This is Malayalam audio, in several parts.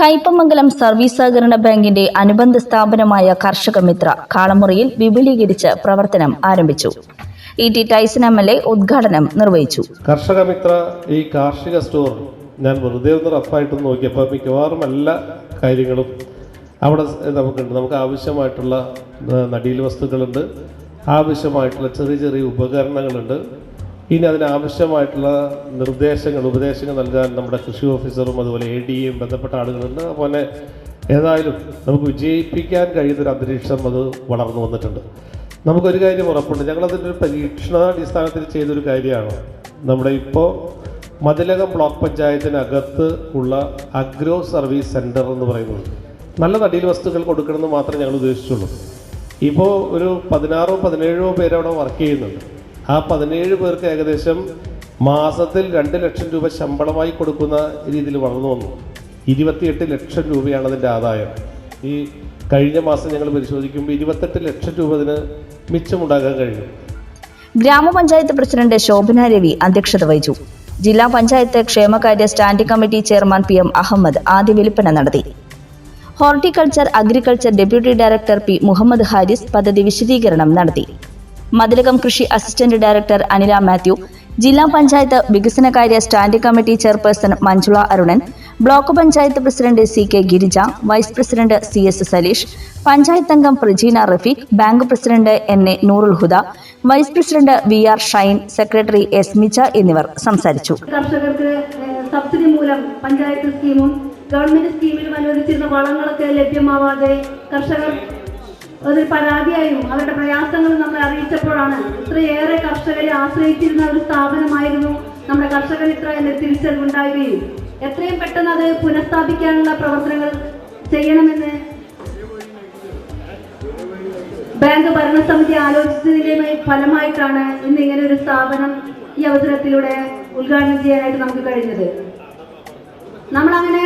കയ്പമംഗലം സർവീസ് സഹകരണ ബാങ്കിന്റെ അനുബന്ധ സ്ഥാപനമായ കർഷക മിത്ര കാളമുറിയിൽ വിപുലീകരിച്ച് പ്രവർത്തനം ആരംഭിച്ചു. E T Taison M L A ഉദ്ഘാടനം നിർവഹിച്ചു. കർഷക മിത്ര ഈ കാർഷിക സ്റ്റോർ ഞാൻ വെറുതെ ഒന്ന് റഫായിട്ട് നോക്കിയപ്പോൾ മിക്കവാറും എല്ലാ കാര്യങ്ങളും അവിടെ നമുക്കുണ്ട്. നമുക്ക് ആവശ്യമായിട്ടുള്ള നടീൽ വസ്തുക്കളുണ്ട്. ആവശ്യമായിട്ടുള്ള ചെറിയ ചെറിയ ഉപകരണങ്ങളുണ്ട്. ഇനി അതിനാവശ്യമായിട്ടുള്ള നിർദ്ദേശങ്ങൾ ഉപദേശങ്ങൾ നൽകാൻ നമ്മുടെ കൃഷി ഓഫീസറും അതുപോലെ എ ഡിയും ബന്ധപ്പെട്ട ആളുകളുണ്ട്. അതുപോലെ ഏതായാലും നമുക്ക് വിജയിപ്പിക്കാൻ കഴിയുന്നൊരു അന്തരീക്ഷം അത് വളർന്നു വന്നിട്ടുണ്ട്. നമുക്കൊരു കാര്യം ഉറപ്പുണ്ട്. ഞങ്ങളതിന്റെ ഒരു പരീക്ഷണാടിസ്ഥാനത്തിൽ ചെയ്തൊരു കാര്യമാണ്. നമ്മുടെ ഇപ്പോൾ മതിലകം ബ്ലോക്ക് പഞ്ചായത്തിനകത്ത് ഉള്ള അഗ്രോ സർവീസ് സെന്റർ എന്ന് പറയുന്നത് നല്ല തടിയിൽ വസ്തുക്കൾ കൊടുക്കണമെന്ന് മാത്രമേ ഞങ്ങൾ ഉദ്ദേശിച്ചുള്ളൂ. ഇപ്പോൾ ഒരു പതിനാറോ പതിനേഴോ പേരവിടെ വർക്ക് ചെയ്യുന്നുണ്ട്. ആ പതിനേഴ് പേർക്ക് ഏകദേശം മാസത്തിൽ രണ്ട് ലക്ഷം രൂപ ശമ്പളമായി കൊടുക്കുന്ന രീതിയിൽ വളർന്നു വന്നു. ഇരുപത്തിയെട്ട് ലക്ഷം രൂപയാണ് അതിന്റെ ആദായം. ഈ കഴിഞ്ഞ മാസം ഞങ്ങൾ പരിശോധിക്കുമ്പോൾ ഇരുപത്തെട്ട് ലക്ഷം രൂപ അതിന് മിച്ചമുണ്ടാകാൻ കഴിയും ഗ്രാമപഞ്ചായത്ത് പ്രസിഡന്റ് ശോഭന രവി അധ്യക്ഷത വഹിച്ചു. ജില്ലാ പഞ്ചായത്ത് ക്ഷേമകാര്യ standing committee chairman P M Ahammed ആദ്യ വിൽപ്പന നടത്തി. Horticulture agriculture deputy director P Muhammed Haris പദ്ധതി വിശദീകരണം നടത്തി. മതിലകം കൃഷി അസിസ്റ്റന്റ് ഡയറക്ടർ അനില മാത്യു ജില്ലാ പഞ്ചായത്ത് വികസനകാര്യ standing committee chairperson Manjula Arunan block panchayat president C K Girija vice president C S Saleesh panchayat അംഗം Prajeena Rafeeq bank president N A Noorul Huda vice president V R Shine secretary S Micha എന്നിവർ സംസാരിച്ചു. കർഷകർക്ക് സബ്സിഡി മൂലം പഞ്ചായത്ത് സ്കീമും ഗവൺമെന്റ് സ്കീമിലും അനുവദിച്ചിരുന്ന വളങ്ങളൊക്കെ ലഭ്യമാവാതെ കർഷകർ അതൊരു പരാതിയായും അവരുടെ പ്രയാസങ്ങളും നമ്മൾ അറിയിച്ചപ്പോഴാണ് ഇത്രയേറെ കർഷകരെ ആശ്രയിച്ചിരുന്ന ഒരു സ്ഥാപനമായിരുന്നു നമ്മുടെ കർഷകർ ഇത്ര എന്ന തിരിച്ചറിവുണ്ടാകുകയും എത്രയും പെട്ടെന്ന് അത് പുനഃസ്ഥാപിക്കാനുള്ള പ്രവർത്തനങ്ങൾ ചെയ്യണമെന്ന് ബാങ്ക് ഭരണസമിതി ആലോചിച്ചതിന്റെ ഫലമായിട്ടാണ് ഇന്ന് ഇങ്ങനെ ഒരു സ്ഥാപനം ഈ അവസരത്തിലൂടെ ഉദ്ഘാടനം ചെയ്യാനായിട്ട് നമുക്ക് കഴിഞ്ഞത്. നമ്മളങ്ങനെ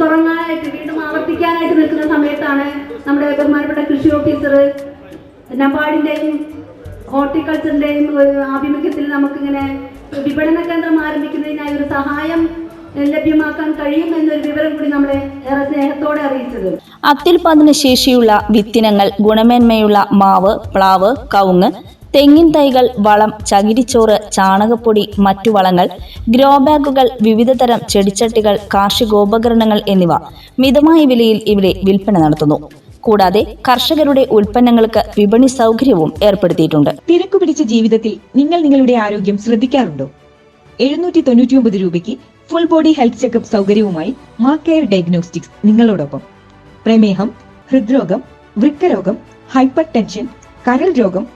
തുടങ്ങാനായിട്ട് വീണ്ടും ആവർത്തിക്കാനായിട്ട് നിൽക്കുന്ന സമയത്താണ് നമ്മുടെ ബഹുമാനപ്പെട്ട കൃഷി ഓഫീസർ നബാഡിന്റെയും ഹോർട്ടിക്കൾച്ചറിന്റെയും ആഭിമുഖ്യത്തിൽ നമുക്കിങ്ങനെ വിപണന കേന്ദ്രം ആരംഭിക്കുന്നതിനായി ഒരു സഹായം ലഭ്യമാക്കാൻ വിവരം കൂടി ഏറെ സ്നേഹത്തോടെ അത്യുൽപാദന ശേഷിയുള്ള വിത്തിനങ്ങൾ ഗുണമേന്മയുള്ള മാവ് പ്ലാവ് കവുങ്ങ് തെങ്ങിൻ തൈകൾ വളം ചകിരിച്ചോറ് ചാണകപ്പൊടി മറ്റു വളങ്ങൾ ഗ്രോ ബാഗുകൾ വിവിധതരം ചെടിച്ചട്ടികൾ കാർഷികോപകരണങ്ങൾ എന്നിവ മിതമായ വിലയിൽ ഇവിടെ വിൽപ്പന നടത്തുന്നു. കൂടാതെ കർഷകരുടെ ഉൽപ്പന്നങ്ങൾക്ക് വിപണി സൗകര്യവും ഏർപ്പെടുത്തിയിട്ടുണ്ട്. തിരക്കു പിടിച്ച ജീവിതത്തിൽ നിങ്ങൾ നിങ്ങളുടെ ആരോഗ്യം ശ്രദ്ധിക്കാറുണ്ടോ? എഴുന്നൂറ്റി തൊണ്ണൂറ്റിയൊമ്പത് രൂപയ്ക്ക് ഫുൾ ബോഡി ഹെൽത്ത് ചെക്കപ്പ് സൗകര്യവുമായി മാ കെയർ ഡയഗ്നോസ്റ്റിക്സ് നിങ്ങളോടൊപ്പം. പ്രമേഹം ഹൃദ്രോഗം വൃക്കരോഗം ഹൈപ്പർ ടെൻഷൻ കരൾ രോഗം